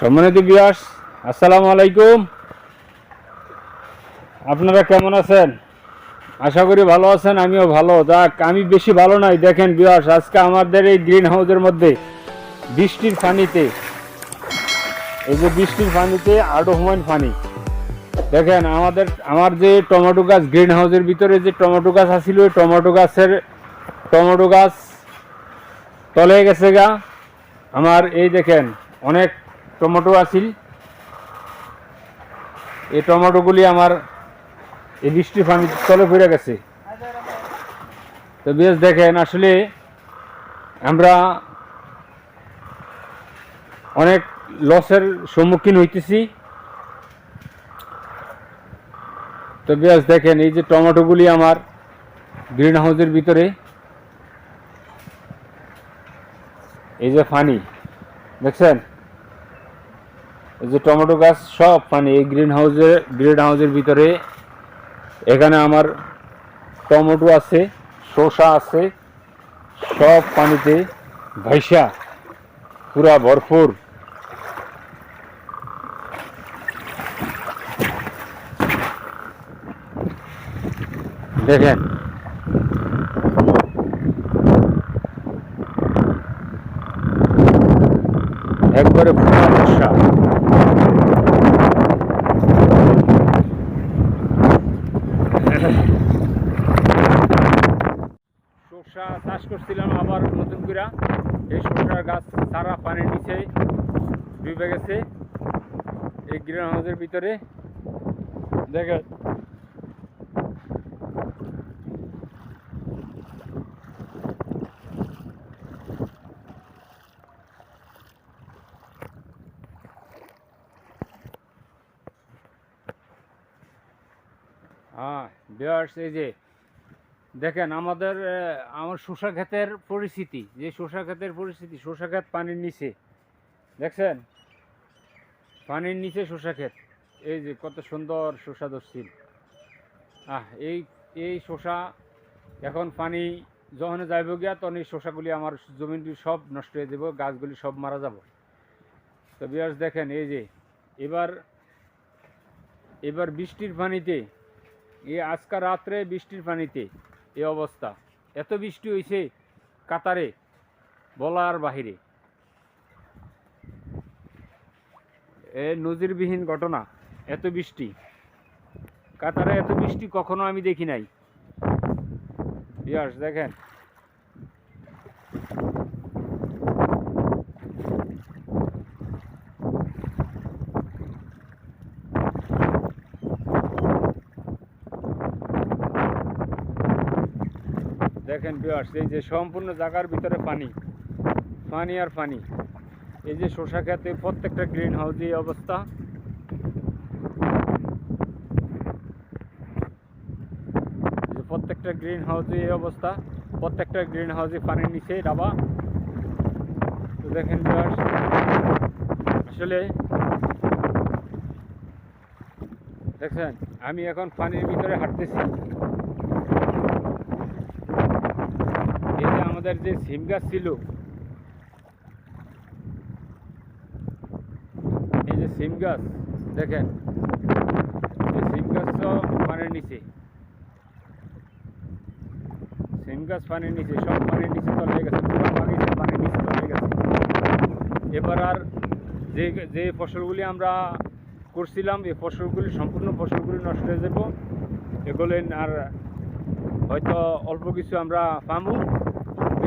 সম্মানিত বিয়াস আসসালামু আলাইকুম। আপনারা কেমন আছেন? আশা করি ভালো আছেন, আমিও ভালো। যাক, আমি বেশি ভালো নাই, দেখেন বিয়াস আজকে আমাদের এই গ্রিন হাউসের মধ্যে বৃষ্টির পানিতে, এই যে বৃষ্টির পানিতে আডোহমান পানি দেখেন, আমাদের, আমার যে টমেটো গাছ গ্রিন হাউসের ভিতরে যে টমেটো গাছ আছিল, ওই টমেটো গাছের, টমেটো গাছ তলে গেছে গা। আমার এই দেখেন, অনেক টমেটো আছিল। এই টমেটোগুলি আমার এই বৃষ্টি পানি তলে পড়ে গেছে। তো বেশ দেখেন, আসলে আমরা অনেক লসের সম্মুখীন হইতেছি। তো বেশ দেখেন, এই যে টমেটোগুলি আমার গ্রিন হাউসের ভিতরে, এই যে ফানি দেখছেন? এই যে টমেটো গাছ সব পানি এই গ্রিন হাউসের গ্রিন হাউসের ভিতরে এখানে আমার টমেটো আছে, শসা আছে, সব পানিতে ভাইসা, পুরা ভরপুর। দেখেন। একবারে পুরা বর্ষা চাষ করছিলাম আবার নতুন করে এই শসার গাছ সারা পানির নিচে ডুবে গেছে। এই গ্রিন হাউসের ভিতরে। দেখেন হ্যাঁ বিয়ার্স এই যে দেখেন আমাদের আমার শসা ক্ষেতের পরিস্থিতি, যে শসা ক্ষেতের পরিস্থিতি শসা ক্ষেত পানির নিচে, দেখছেন? পানির নিচে শসা ক্ষেত এই যে কত সুন্দর শসা দর্শিল আহ, এই এই শসা এখন পানি যখন যাইব গিয়া, তখন এই শসাগুলি আমার জমিনটি সব নষ্ট হয়ে যাব গাছগুলি সব মারা যাব। তো বিয়ার্স দেখেন, এই যে এবার এবার বৃষ্টির পানিতে এই আজকা রাত্রে বৃষ্টির পানিতে এই অবস্থা। এত বৃষ্টি হয়েছে কাতারে, বলার বাহিরে। এ নজিরবিহীন ঘটনা, এত বৃষ্টি। কাতারে এত বৃষ্টি কখনো আমি দেখি নাই। ইয়াস দেখেন। দেখেন বিয়ার্স এই যে সম্পূর্ণ জায়গার ভিতরে পানি পানি আর পানি। এই যে শসা খেতে প্রত্যেকটা গ্রিন হাউস এই অবস্থা। প্রত্যেকটা গ্রিন হাউসে এই অবস্থা, প্রত্যেকটা গ্রিন হাউসে পানির নিচে ডাবা তো দেখেন বিয়ার্স আসলে দেখছেন, আমি এখন পানির ভিতরে হাঁটতেছি এই যে আমাদের যে সিম গাছ ছিল, এই যে সিম গাছ, দেখেন সিম গাছ তো পানির নিচে। সিম গাছ পানির নিচে, সব পানির নিচে তলে গেছে, পুরো পানির নিচে তলে গেছে। এবার আর যে যে ফসলগুলি আমরা করছিলাম, এই ফসলগুলি, সম্পূর্ণ ফসলগুলি নষ্ট হয়ে যাব। এগুলো আর হয়তো অল্প কিছু আমরা পাবো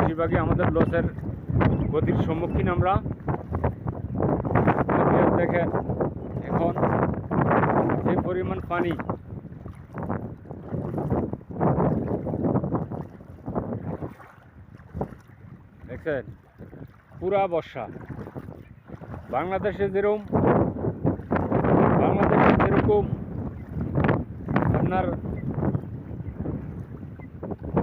বেশিরভাগই আমাদের লসের গতির সম্মুখীন আমরা। দেখেন, এখন যে পরিমাণ পানি দেখছেন পুরা বর্ষা। বাংলাদেশে যেরকম বাংলাদেশে যেরকম আপনার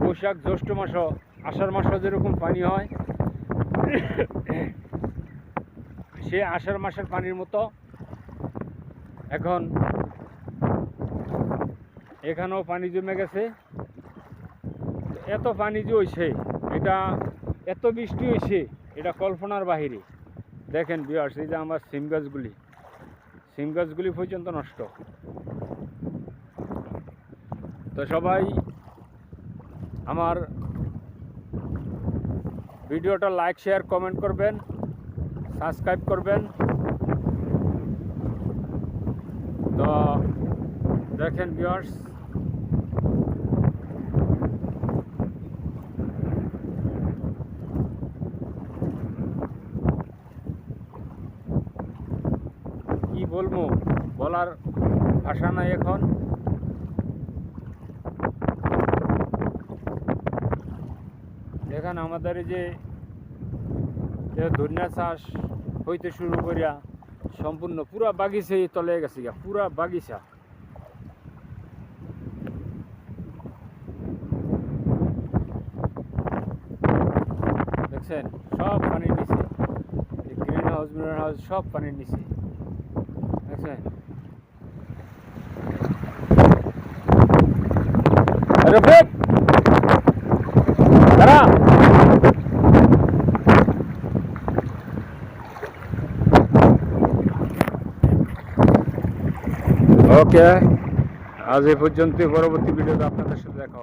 বৈশাখ জ্যৈষ্ঠ মাসও আষাঢ় মাসও যেরকম পানি হয় সে আষাঢ় মাসের পানির মতো এখন এখানেও পানি জমে গেছে। এত পানি যে হয়েছে এটা এত বৃষ্টি হয়েছে এটা কল্পনার বাহিরে। দেখেন বিয়ার্স এই যে আমার সিম গাছগুলি সিম গাছগুলি পর্যন্ত নষ্ট। তো সবাই আমার ভিডিওটা লাইক, শেয়ার, কমেন্ট করবেন, সাবস্ক্রাইব করবেন। তো দেখেন ভিউয়ার্স কি বলব? বলার ভাষা নাই এখন। দেখেন আমাদের যে যে ধনিয়া চাষ হইতে শুরু করিয়া সম্পূর্ণ পুরা বাগিচাই তলে গেছে গা পুরা বাগিচা। দেখছেন? সব পানির নিচে। গ্রিন হাউস মিনার হাউস সব পানির নিচে। দেখছেন? ওকে আজ এই পর্যন্ত পরবর্তী ভিডিওতে আপনাদের সাথে দেখা